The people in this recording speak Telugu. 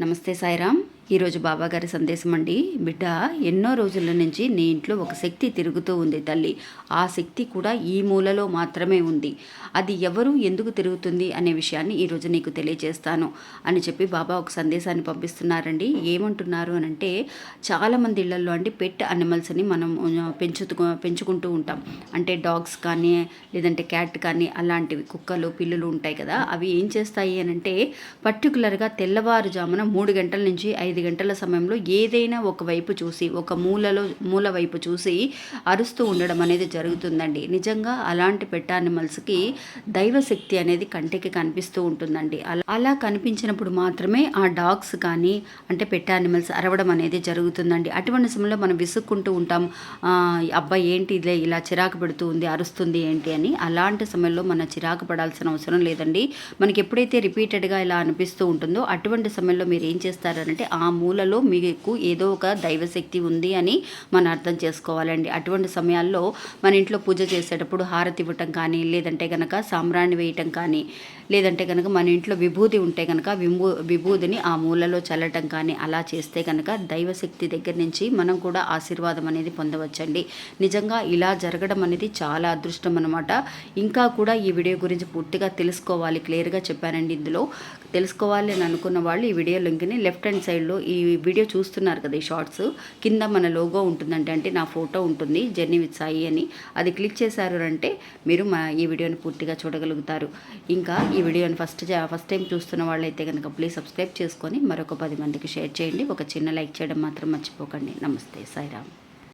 నమస్తే సాయిరామ్. ఈరోజు బాబాగారి సందేశం అండి. బిడ్డ ఎన్నో రోజుల నుంచి నీ ఇంట్లో ఒక శక్తి తిరుగుతూ ఉంది తల్లి. ఆ శక్తి కూడా ఈ మూలలో మాత్రమే ఉంది. అది ఎవరు ఎందుకు తిరుగుతుంది అనే విషయాన్ని ఈరోజు నీకు తెలియజేస్తాను అని చెప్పి బాబా ఒక సందేశాన్ని పంపిస్తున్నారండి. ఏమంటున్నారు అని అంటే చాలామంది ఇళ్ళలో అండి పెట్ అనిమల్స్ని మనం పెంచుతూ పెంచుకుంటూ ఉంటాం. అంటే డాగ్స్ కానీ లేదంటే క్యాట్ కానీ అలాంటివి కుక్కలు పిల్లులు ఉంటాయి కదా. అవి ఏం చేస్తాయి అని అంటే పర్టికులర్గా తెల్లవారుజామున మూడు గంటల నుంచి ఐదు గంటల సమయంలో ఏదైనా ఒక వైపు చూసి ఒక మూలలో మూల వైపు చూసి అరుస్తూ ఉండడం అనేది జరుగుతుందండి. నిజంగా అలాంటి పెట్ యానిమల్స్కి దైవశక్తి అనేది కంటికి కనిపిస్తూ ఉంటుందండి. అలా అలా కనిపించినప్పుడు మాత్రమే ఆ డాగ్స్ కానీ అంటే పెట్ యానిమల్స్ అరవడం అనేది జరుగుతుందండి. అటువంటి సమయంలో మనం విసుక్కుంటూ ఉంటాం. అబ్బాయి ఏంటి ఇదే? ఇలా చిరాకు పెడుతూ ఉంది అరుస్తుంది ఏంటి అని. అలాంటి సమయంలో మన చిరాకు పడాల్సిన అవసరం లేదండి. మనకి ఎప్పుడైతే రిపీటెడ్గా ఇలా అనిపిస్తూ ఉంటుందో అటువంటి సమయంలో మీరు ఏం చేస్తారంటే ఆ ఆ మూలలో మీకు ఏదో ఒక దైవశక్తి ఉంది అని మనం అర్థం చేసుకోవాలండి. అటువంటి సమయాల్లో మన ఇంట్లో పూజ చేసేటప్పుడు హారతి ఇవ్వటం కానీ లేదంటే కనుక సాంబ్రాణి వేయటం కానీ లేదంటే కనుక మన ఇంట్లో విభూది ఉంటే కనుక విభూ విభూదిని ఆ మూలలో చల్లటం కానీ అలా చేస్తే కనుక దైవశక్తి దగ్గర నుంచి మనం కూడా ఆశీర్వాదం అనేది పొందవచ్చండి. నిజంగా ఇలా జరగడం అనేది చాలా అదృష్టం అనమాట ఇంకా కూడా ఈ వీడియో గురించి పూర్తిగా తెలుసుకోవాలి. క్లియర్గా చెప్పానండి ఇందులో. తెలుసుకోవాలి అని అనుకున్న వాళ్ళు ఈ వీడియో లింక్ని లెఫ్ట్ హ్యాండ్ సైడ్లో ఈ వీడియో చూస్తున్నారు కదా ఈ షార్ట్స్. కింద మన లోగో ఉంటుందంటే అంటే నా ఫోటో ఉంటుంది జర్నీ విత్ సాయి అని. అది క్లిక్ చేశారు అంటే మీరు మా ఈ వీడియోని పూర్తిగా చూడగలుగుతారు. ఇంకా ఈ వీడియోని ఫస్ట్ ఫస్ట్ టైం చూస్తున్న వాళ్ళైతే కనుక ప్లీజ్ సబ్స్క్రైబ్ చేసుకొని మరొక పది మందికి షేర్ చేయండి. ఒక చిన్న లైక్ చేయడం మాత్రం మర్చిపోకండి. నమస్తే సాయిరామ్.